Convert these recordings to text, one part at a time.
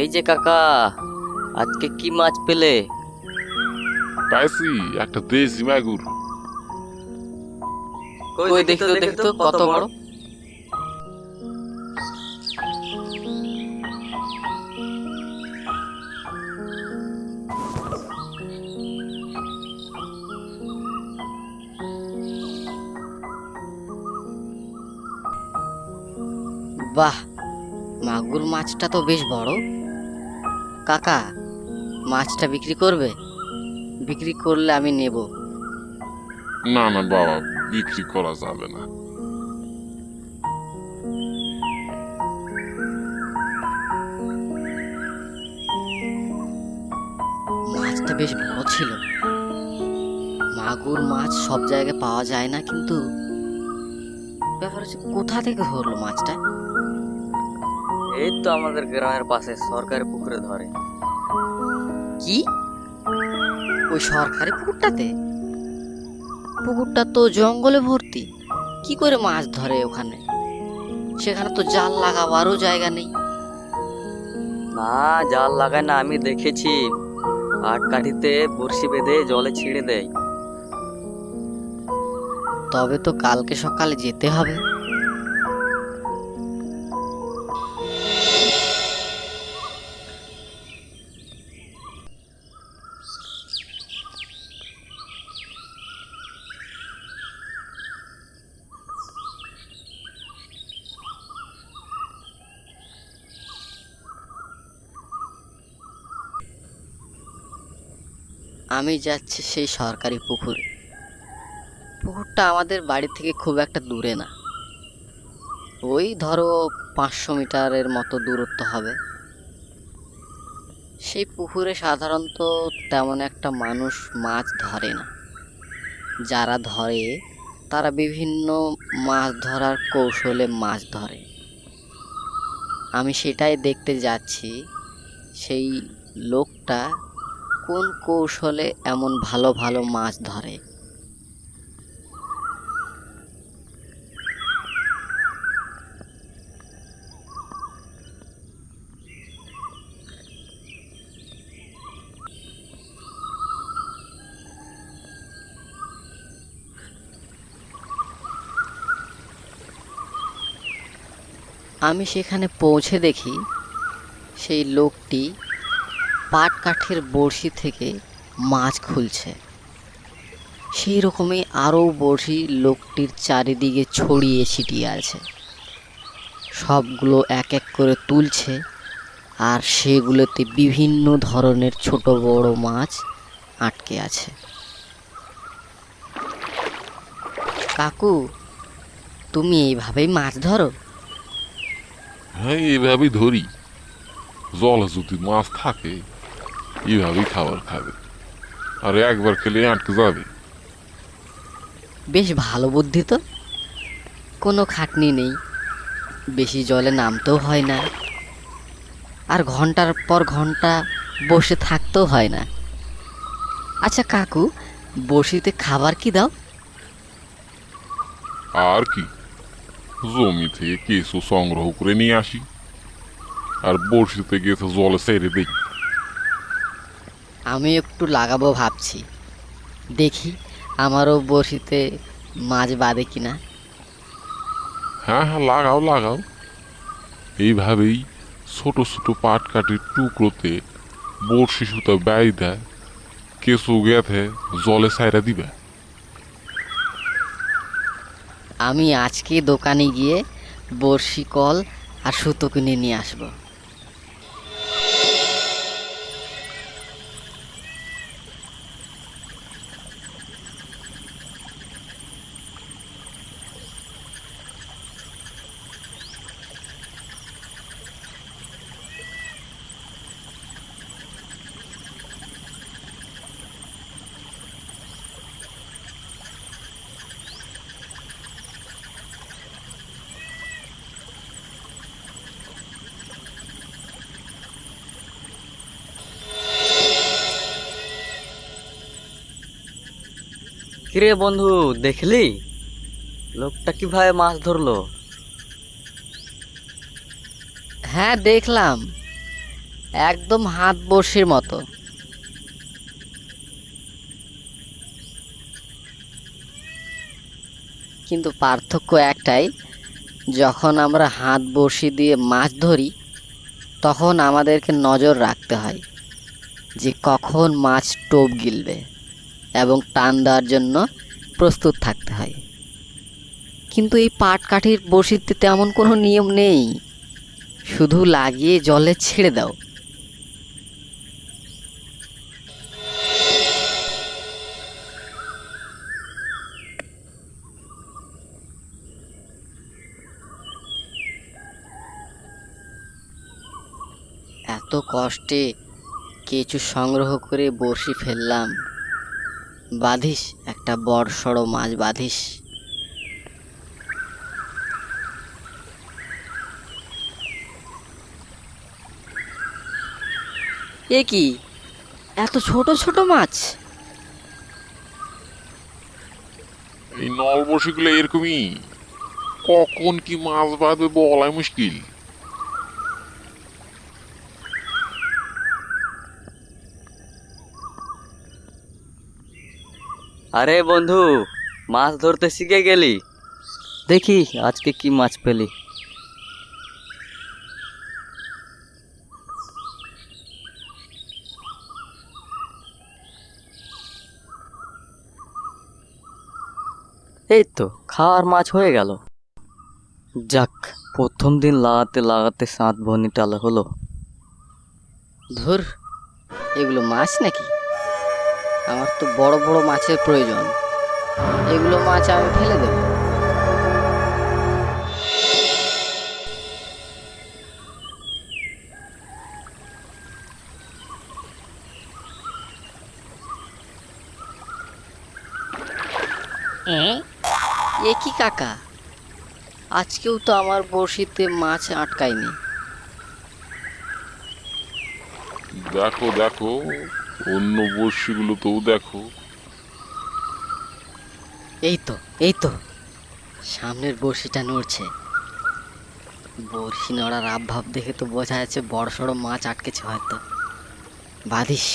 এই যে কাকা আজকে কি মাছ পেলে? পাইছি একটা দেশি মাগুর। কই দেখি তো দেখি তো কত বড়? বাহ মাগুর মাছটা তো বেশ বড়। কাকা মাছটা বিক্রি করবে? বিক্রি করলে আমি নেব। না না বাবা বিক্রি করা যাবে না। মাছটা বেশ ভালো ছিল। মাগুর মাছ সব জায়গায় পাওয়া যায় না কিন্তু ব্যাপার হচ্ছে কোথা থেকে ধরলো মাছটা? এই তো আমাদের গ্রামের পাশে সরকারি পুকুরে ধরে। কি? ওই সরকারি পুকুরটাতে? পুকুরটা তো জঙ্গলে ভর্তি। কি করে মাছ ধরে ওখানে? সেখানে তো জাল লাগাবারও জায়গা নেই। না জাল লাগায় না আমি দেখেছি। আট কাঠিতে বড়শি বেঁধে জলে ছিঁড়ে দেয়। তবে তো কালকে সকালে যেতে হবে। আমি যাচ্ছি সেই সরকারি পুকুরে। পুকুরটা আমাদের বাড়ি থেকে খুব একটা দূরে না। ওই ধরো পাঁচশো মিটারের মতো দূরত্ব হবে। সেই পুকুরে সাধারণত তেমন একটা মানুষ মাছ ধরে না। যারা ধরে, তারা বিভিন্ন মাছ ধরার কৌশলে মাছ ধরে। আমি সেটাই দেখতে যাচ্ছি। সেই লোকটা কোন কৌশলে এমন ভালো ভালো মাছ ধরে? আমি সেখানে পৌঁছে দেখি সেই লোকটি পাট কাঠের বড়শি থেকে মাছ খুলছে। সেই রকমই আরও বড়শি লোকটির চারিদিকে ছড়িয়ে ছিটিয়ে আছে। সবগুলো এক এক করে তুলছে আর সেগুলোতে বিভিন্ন ধরনের ছোট বড় মাছ আটকে আছে। কাকু, তুমি এইভাবেই মাছ ধরো? হ্যাঁ এইভাবেই ধরি। জলে যদি মাছ থাকে এইভাবেই খাবার খাবে আর একবার খেলে আটকে যাবে। বেশ ভালো বুদ্ধি তো। কোনো খাটনি নেই। বেশি জলে নামতেও হয় না। আর ঘণ্টার পর ঘণ্টা বসে থাকতেও হয় না। আচ্ছা কাকু বসিতে খাবার কি দাও? আর কি? জমি থেকে কেঁচো সংগ্রহ করে নিয়ে আসি। আর বড়শিতে গেছে জলে ছেড়ে দিই আমি একটু লাগাবো ভাবছি। দেখি আমারও বসিতে মাছ বাঁধে কি না হ্যাঁ হ্যাঁ লাগাও লাগাও। এইভাবেই ছোট ছোট পাট কাঠির টুকরোতে বড়শি সুতা ব্যয় দেয় কেঁচো গেথে জলে ছাইরা দিবে। আমি আজকে দোকানে গিয়ে বড়শি কল আর সুতো কিনে নিয়ে আসব। কিরে বন্ধু, দেখলি? লোকটা কীভাবে মাছ ধরলো? হ্যাঁ দেখলাম। একদম হাত বড়শির মতো। কিন্তু পার্থক্য একটাই, যখন আমরা হাত বড়শি দিয়ে মাছ ধরি, তখন আমাদেরকে নজর রাখতে হয় যে কখন মাছ টোপ গিলবে। এবং টান দেওয়ার জন্য প্রস্তুত থাকতে হয়। কিন্তু এই পাট কাঠির বড়শিতে তেমন কোনো নিয়ম নেই। শুধু লাগিয়ে জলে ছেড়ে দাও। এত কষ্টে কিছু সংগ্রহ করে বড়শি ফেললাম। বাঁধিস একটা বড় সড়ো মাছ বাঁধিস। এ কি? এত ছোট ছোট মাছ? এই নলবসিগুলো এরকমই। কখন কি মাছ বাঁধবে বলাই মুশকিল। আরে বন্ধু, মাছ ধরতে শিখে গেলি? দেখি, আজকে কি মাছ পেলি? এই তো খাওয়ার মাছ হয়ে গেল। যাক, প্রথম দিন লাগাতে লাগাতে সাত বনি টালা হলো। ধুর, এগুলো মাছ নাকি? আমার তো বড় বড় মাছের প্রয়োজন। এগুলো মাছ আমি ফেলে দেবো। এ? এ কি কাকা? আজকেও তো আমার বড়শিতে মাছ আটকায়নি। দেখো দেখো অন্য বড়শিগুলোতেও দেখো। এই তো এই তো। সামনের বড়শিটা নড়ছে। বড়শি নড়ার আবভাব দেখে তো বোঝা যাচ্ছে বড় সড়ো মাছ আটকেছে হয়তো। বাদিস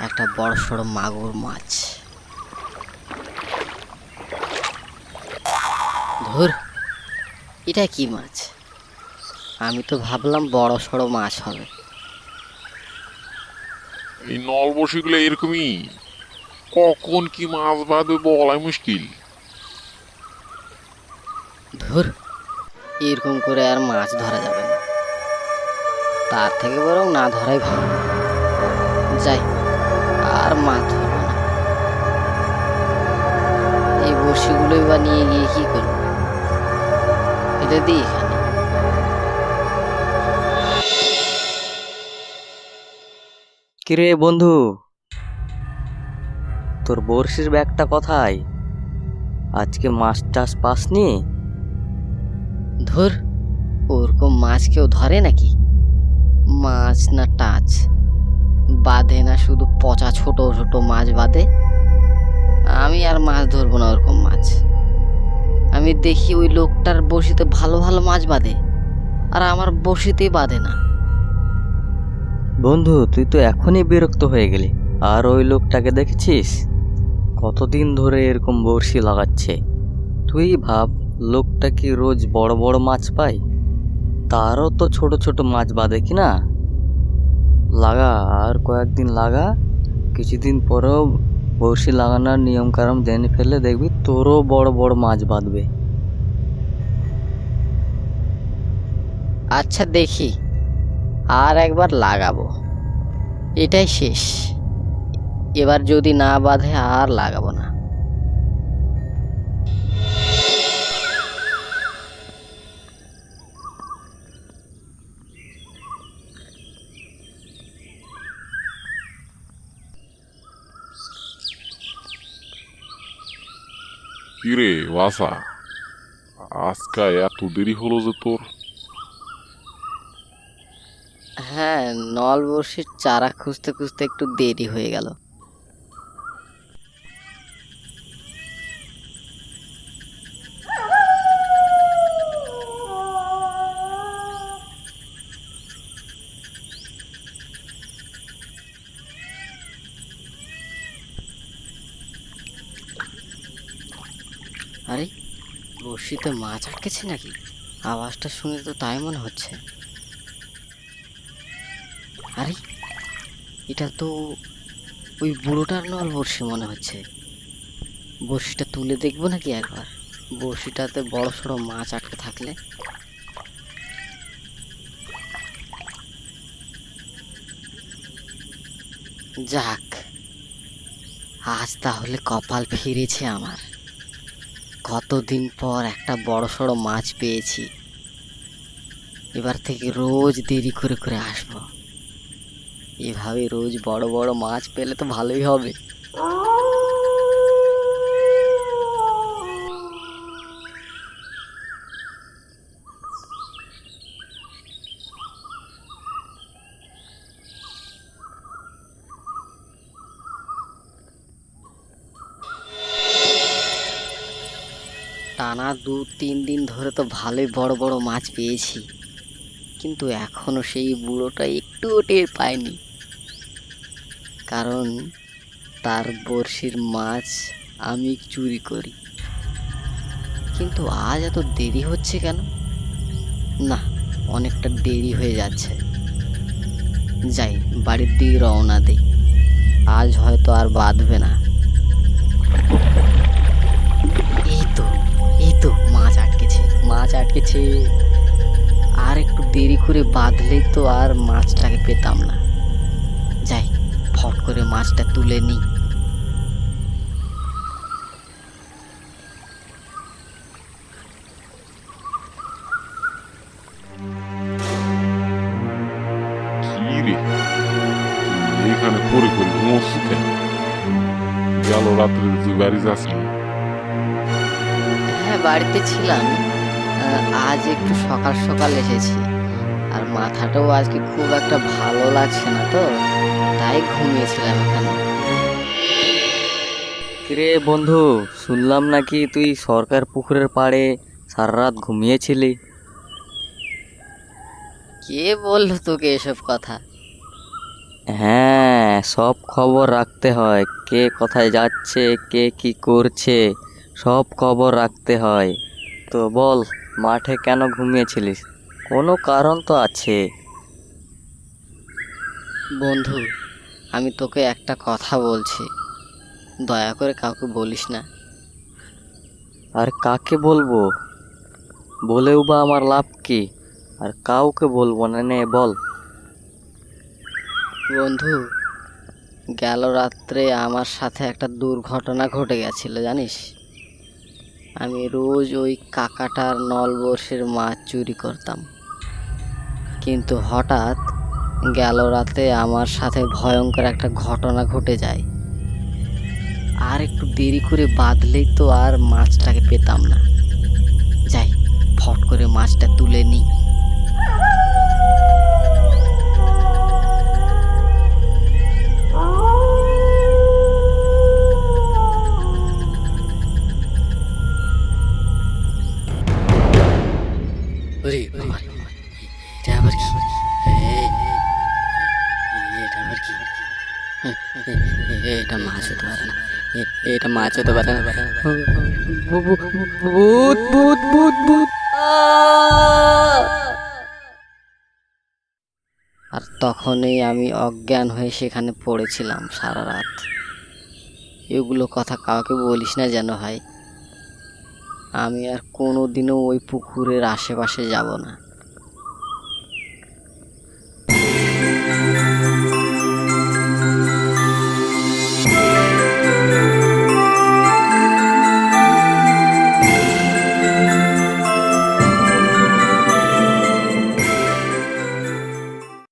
একটা বড় সড়ো মাগুর মাছ। ধুর, এটা কি মাছ? আমি তো ভাবলাম বড় সড়ো মাছ হবে। এই নল নলবসিগুলো এরকমই। কখন কি মাছ বাঁধবে বলাই মুশকিল। ধুর, এরকম করে আর মাছ ধরা যাবে না। তার থেকে বরং না ধরাই ভালো। যাই, আর মাছ ধরবো না। এই বড়শিগুলোই বা নিয়ে গিয়ে কি করব? এটা দিই কিরে বন্ধু? তোর বড়শির ব্যাগটা কোথায়? আজকে মাছ টাছ পাসনি? ধুর, ওরকম মাছ কেউ ধরে নাকি? মাছ না টাচ বাঁধে না শুধু পচা ছোট ছোট মাছ বাঁধে? আমি আর মাছ ধরবো না ওরকম মাছ। আমি দেখি ওই লোকটার বড়শিতে ভালো ভালো মাছ বাঁধে, আর আমার বড়শিতেই বাঁধে না। বন্ধু, তুই তো এখনই বিরক্ত হয়ে গেলি। আর ওই লোকটাকে দেখেছিস? কতদিন ধরে এরকম বড়শি লাগাচ্ছে। তুই ভাব, লোকটা কি রোজ বড় বড় মাছ পায়? তারও তো ছোট ছোট মাছ বাঁধে কি না? লাগা, আর কয়েকদিন লাগা, কিছুদিন পরেও বড়শি লাগানোর নিয়ম কারণ জেনে ফেলে দেখবি তোরও বড় বড় মাছ বাঁধবে। আচ্ছা দেখি। আর একবার লাগাবো। এটাই শেষ। এবার যদি না বাঁধে আর লাগাবো না। কিরে বাসা আজকা এত দেরি হলো যে তোর? হ্যাঁ নল বড়শির চারা খুঁজতে খুঁজতে একটু দেরি হয়ে গেল। আরে, বড়শিতে মাছ আটকেছে নাকি? আওয়াজটা শুনে তো তাই মনে হচ্ছে। আরে, এটা তো ওই বুড়োটার নল বড়শি মনে হচ্ছে। বড়শিটা তুলে দেখব নাকি একবার? বড়শিটাতে বড় সড়ো মাছ আটকে থাকলে। যাক, আজ তাহলে কপাল ফিরেছে আমার। কতদিন পর একটা বড় সড়ো মাছ পেয়েছি। এবার থেকে রোজ দেরি করে করে আসব। এভাবে রোজ বড় বড় মাছ পেলে তো ভালোই হবে। টানা দু, তিন দিন ধরে তো ভালোই বড় বড় মাছ পেয়েছি। কিন্তু এখনও সেই বুড়োটা একটুও টের পায়নি। কারণ তার বড়শির মাছ আমি চুরি করি। কিন্তু আজ এত দেরি হচ্ছে কেন? না, অনেকটা দেরি হয়ে যাচ্ছে। যাই, বাড়ির দিকে রওনা দিই। আজ হয়তো আর বাঁধবে না। এই তো এই তো মাছ আটকেছে মাছ আটকেছে। আর একটু দেরি করে বাঁধলেই তো আর মাছটাকে পেতাম না। করে মাছটা তুলে নিই কি এখানে পরে করে ঘুমোচ্ছি কেন? গেল রাত্রে তুই বাড়ি যাসনি? হ্যাঁ বাড়িতে ছিলাম। আজ একটু সকাল সকাল এসেছি। আর মাথাটাও আজকে খুব একটা ভালো লাগছে না তো তাই ঘুমিয়েছিলাম এখানে। কিরে বন্ধু শুনলাম নাকি তুই সরকার পুকুরের পাড়ে সারা রাত ঘুমিয়েছিলি? কে বলল তোকে এসব কথা? হ্যাঁ সব খবর রাখতে হয় কে কোথায় যাচ্ছে কে কি করছে সব খবর রাখতে হয়। তো বল মাঠে কেন ঘুমিয়েছিলিস? কোনো কারণ তো আছে। বন্ধু আমি তোকে একটা কথা বলছি। দয়া করে কাউকে বলিস না। আর কাকে বলব? বলেও বা আমার লাভ কি? আর কাউকে বলব না নে বল। বন্ধু গেল রাত্রে আমার সাথে একটা দুর্ঘটনা ঘটে গেছিল জানিস? আমি রোজ ওই কাকাটার নলবর্ষের মাছ চুরি করতাম। কিন্তু হঠাৎ গেল রাতে আমার সাথে ভয়ঙ্কর একটা ঘটনা ঘটে যায়। আর একটু দেরি করে বাঁধলেই তো আর মাছটাকে পেতাম না। যাই, ফট করে মাছটা তুলে নিই। এ- এটা মাছ হতে পারে না ভূ- ভূ- ভূত ভূত ভূত ভূত। আর তখনই আমি অজ্ঞান হয়ে সেখানে পড়েছিলাম সারা রাত। এগুলো কথা কাউকে বলিস না যেন ভাই। আমি আর কোনো দিনও ওই পুকুরের আশেপাশে যাব না।